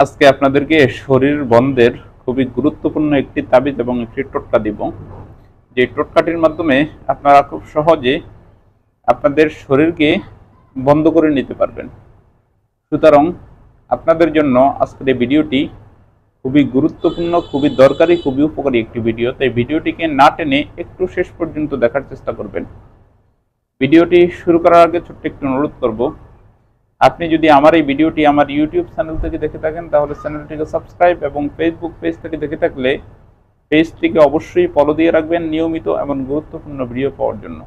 আজকে আপনাদেরকে শরীর বন্ধের খুবই গুরুত্বপূর্ণ একটি তাবিজ এবং একটি টোটকা দিব। যে টোটকাটির মাধ্যমে আপনারা খুব সহজে আপনাদের শরীরকে বন্ধ করে নিতে পারবেন। সুতরাং আপনাদের জন্য আজকের এই ভিডিওটি খুবই গুরুত্বপূর্ণ, খুবই দরকারি, খুবই উপকারী একটি ভিডিও। তাই ভিডিওটিকে না টেনে একটু শেষ পর্যন্ত দেখার চেষ্টা করবেন। ভিডিওটি শুরু করার আগে ছোট্ট একটু অনুরোধ করব আপনি যদি আমার এই ভিডিওটি আমার ইউটিউব চ্যানেল থেকে দেখে থাকেন, তাহলে চ্যানেলটিকে সাবস্ক্রাইব এবং ফেসবুক পেজ থেকে দেখে থাকলে পেজটিকে অবশ্যই ফলো দিয়ে রাখবেন নিয়মিত এবং গুরুত্বপূর্ণ ভিডিও পাওয়ার জন্য।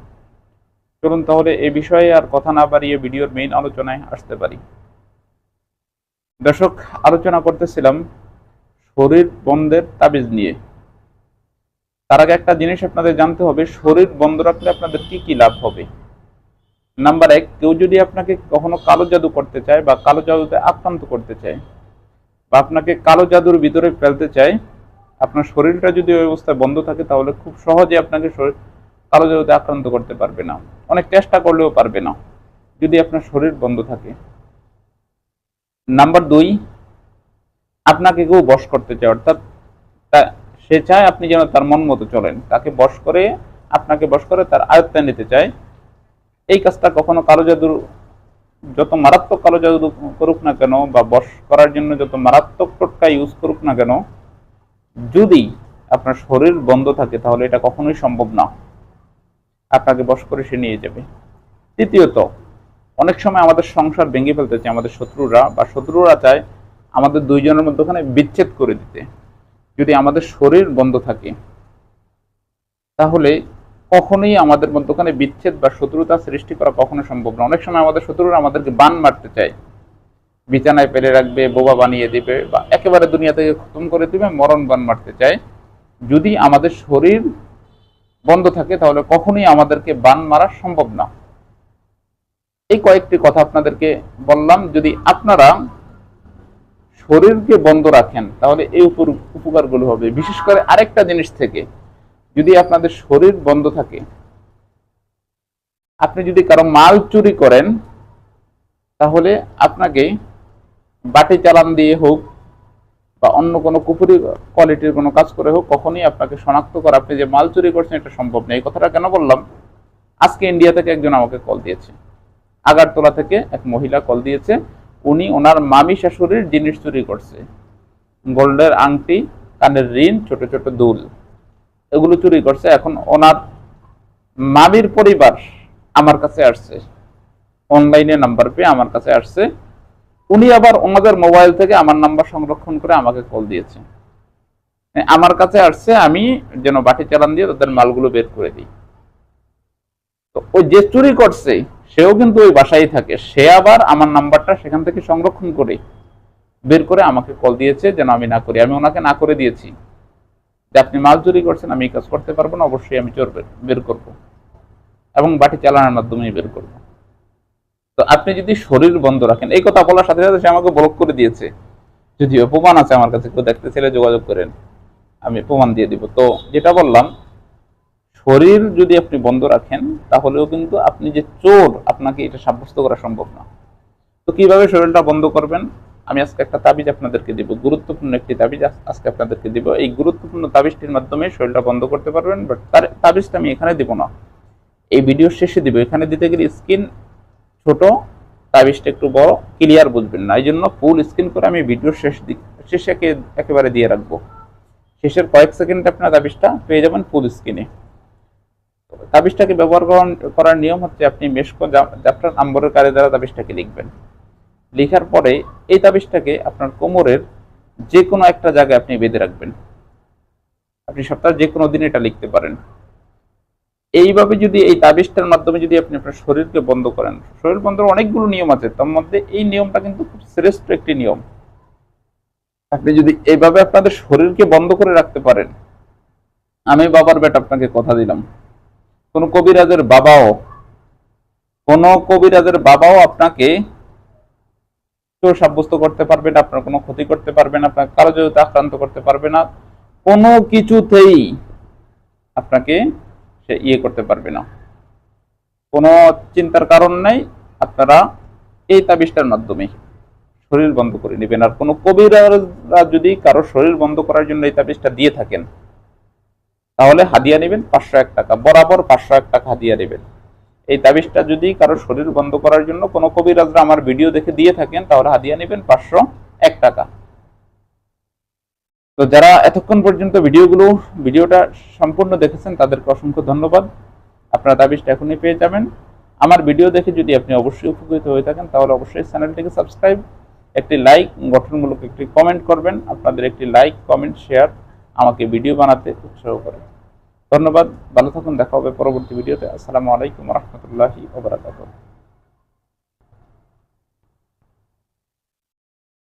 চলুন তাহলে এ বিষয়ে আর কথা না বাড়িয়ে ভিডিওর মেইন আলোচনায় আসতে পারি। দর্শক, আলোচনা করতেছিলাম শরীর বন্ধের তাবিজ নিয়ে। তার আগে একটা জিনিস আপনাদের জানতে হবে, শরীর বন্ধ রাখলে আপনাদের কি কি লাভ হবে? নাম্বার এক, কেউ যদি আপনাকে কখনো কালো জাদু করতে চায় বা কালো জাদুতে আক্রান্ত করতে চায় বা আপনাকে কালো জাদুর ভিতরে ফেলতে চায়, আপনার শরীরটা যদি ওই অবস্থায় বন্ধ থাকে তাহলে খুব সহজে আপনাকে কালো জাদুতে আক্রান্ত করতে পারবে না। অনেক চেষ্টা করলেও পারবে না, যদি আপনার শরীর বন্ধ থাকে। নাম্বার দুই, আপনাকে কেউ বশ করতে চায়, অর্থাৎ সে চায় আপনি যেন তার মন মতো চলেন। তাকে বশ করে, আপনাকে বশ করে তার আয়ত্তে নিতে চায়। এই কাজটা কখনো কালো জাদুর যত মারাত্মক কালো জাদু করুক না কেন বা বশ করার জন্য যত মারাত্মক টোটকা ইউজ করুক না কেন, যদি আপনার শরীর বন্ধ থাকে তাহলে এটা কখনোই সম্ভব না। আপনাকে বশ করে সে নিয়ে যাবে। তৃতীয়ত, অনেক সময় আমাদের সংসার ভেঙে ফেলতে চায় আমাদের শত্রুরা বা শত্রুরা চায় আমাদের দুইজনের মধ্যখানে বিচ্ছেদ করে দিতে। যদি আমাদের শরীর বন্ধ থাকে, তাহলে কখনোই আমাদের মধ্যখানে বিচ্ছেদ বা শত্রুতা সৃষ্টি করা কখনো সম্ভব না। অনেক সময় আমাদের শত্রুরা আমাদেরকে বান মারতে চায়। বিছানায় পেলে রাখবে, বোবা বানিয়ে দিবে বা একেবারে দুনিয়া থেকে খতম করে দিবে, মরণ বান মারতে চায়। যদি আমাদের শরীর বন্ধ থাকে, তাহলে কখনোই আমাদেরকে বান মারা সম্ভব না। এই কয়েকটি কথা আপনাদেরকে বললাম। যদি আপনারা শরীরকে বন্ধ রাখেন, তাহলে এই উপকারগুলো হবে। বিশেষ করে আরেকটা জিনিস থেকে যদি আপনাদের শরীর বন্ধ থাকে, আপনি যদি কারও মাল চুরি করেন, তাহলে আপনাকে বাটি চালান দিয়ে হোক বা অন্য কোনো কুপুরি কোয়ালিটির কোনো কাজ করে হোক, কখনই আপনাকে শনাক্ত করা, আপনি যে মাল চুরি করছেন এটা সম্ভব নেই এই কথাটা কেন বললাম? আজকে ইন্ডিয়া থেকে একজন আমাকে কল দিয়েছে। আগারতলা থেকে এক মহিলা কল দিয়েছে। উনি ওনার মামি শাশুড়ির জিনিস চুরি করছে। গোল্ডের আংটি, কানের ঋণ ছোট ছোট দুল। এগুলো চুরি করছে। এখন ওনার মামির পরিবার আমার কাছে আসছে। অনলাইনে নাম্বার পেয়ে আমার কাছে আসছে। উনি আবার ওনাদের মোবাইল থেকে আমার নাম্বার সংরক্ষণ করে আমাকে কল দিয়েছে। আমার কাছে আসছে, আমি যেন বাটি চালান দিয়ে তাদের মালগুলো বের করে দিই। তো ওই যে চুরি করছে, সেও কিন্তু ওই বাসায় থাকে। সে আবার আমার নাম্বারটা সেখান থেকে সংরক্ষণ করে বের করে আমাকে কল দিয়েছে যেন আমি না করি। আমি ওনাকে না করে দিয়েছি। যে আপনি মাল চুরি করছেন, আমি এই কাজ করতে পারব না, অবশ্যই আমি চোর বের- করব। এবং বাটি চালানোর মাধ্যমেই বের করব। তো আপনি যদি শরীর বন্ধ রাখেন, এই কথা বলার সাথে সাথে সে আমাকে ব্লক করে দিয়েছে। যদিও প্রমাণ আছে আমার কাছে, কেউ দেখতে চাইলে যোগাযোগ করেন। আমি প্রমাণ দিয়ে দিব। তো যেটা বললাম, শরীর যদি আপনি বন্ধ রাখেন, তাহলেও কিন্তু আপনি যে চোর, আপনাকে এটা সাব্যস্ত করা সম্ভব না। তো কীভাবে শরীরটা বন্ধ করবেন? আমি আজকে একটা তাবিজ আপনাদেরকে দিব, গুরুত্বপূর্ণ একটি তাবিজ আজকে আপনাদেরকে দিব। এই গুরুত্বপূর্ণ তাবিজটির মাধ্যমে শরীরটা বন্ধ করতে পারবেন বাট তার তাবিজটা আমি এখানে দিব না। এই ভিডিও শেষে দিব। এখানে দিতে গেলে স্ক্রিন ছোট, তাবিজটা একটু বড় ক্লিয়ার বুঝবেন না। এই জন্য ফুল স্ক্রিন করে আমি ভিডিও শেষ দিক শেষে একে- একেবারে দিয়ে রাখব। শেষের কয়েক সেকেন্ডে আপনার তাবিজটা পেয়ে যাবেন ফুল স্ক্রিনে তাবিজটাকে ব্যবহার করার- নিয়ম হচ্ছে আপনি মেশকো চ্যাপ্টার নম্বরের কারে দ্বারা তাবিজটাকে লিখবেন। লেখার পরে এই তাবিজটাকে আপনার কোমরের যে কোনো একটা জায়গায় আপনি বেঁধে রাখবেন। আপনি সপ্তাহে যে কোনো দিন এটা লিখতে পারেন। এইভাবে যদি এই তাবিজটার মাধ্যমে যদি আপনি আপনার শরীরকে বন্ধ করেন, শরীর বন্ধের অনেকগুলো নিয়ম আছে, তার মধ্যে এই নিয়মটা কিন্তু খুব শ্রেষ্ঠ একটি নিয়ম। আপনি যদি এইভাবে আপনাদের শরীরকে বন্ধ করে রাখতে পারেন, আমি বাবার বেট আপনাকে কথা দিলাম। কোন কবিরাজের বাবাও, কোন কবিরাজের বাবাও আপনাকে চোর সাব্যস্ত করতে পারবে না, আপনার কোনো ক্ষতি করতে পারবে না, আপনার কারও জড়িত আক্রান্ত করতে পারবে না, কোনো কিছুতেই আপনাকে সে ইয়ে করতে পারবে না। কোনো চিন্তার কারণ নাই, আপনারা এই তাবিজটার মাধ্যমে শরীর বন্ধ করে নেবেন। আর কোনো কবিরা যদি কারও শরীর বন্ধ করার জন্য এই তাবিজটা দিয়ে থাকেন, তাহলে হাদিয়া নেবেন, পাঁচশো এক টাকা, বরাবর পাঁচশো এক টাকা হাদিয়া নেবেন। এই তাবিজটা যদি কারও শরীর বন্ধ করার জন্য কোনো কবিরাজরা আমার ভিডিও দেখে দিয়ে থাকেন, তাহলে হাদিয়া নেবেন পাঁচশো এক টাকা। তো যারা এতক্ষণ পর্যন্ত ভিডিওগুলো, ভিডিওটা সম্পূর্ণ দেখেছেন, তাদেরকে অসংখ্য ধন্যবাদ। আপনারা তাবিজটা এখনই পেয়ে যাবেন। আমার ভিডিও দেখে যদি আপনি অবশ্যই উপকৃত হয়ে থাকেন, তাহলে অবশ্যই চ্যানেলটিকে সাবস্ক্রাইব, একটি লাইক, গঠনমূলক একটি কমেন্ট করবেন। আপনাদের একটি লাইক, কমেন্ট, শেয়ার আমাকে ভিডিও বানাতে উৎসাহ করে। ধন্যবাদ ভালো থাকুন দেখা হবে পরবর্তী ভিডিওতে। আসসালামু আলাইকুম রহমতুল্লাহি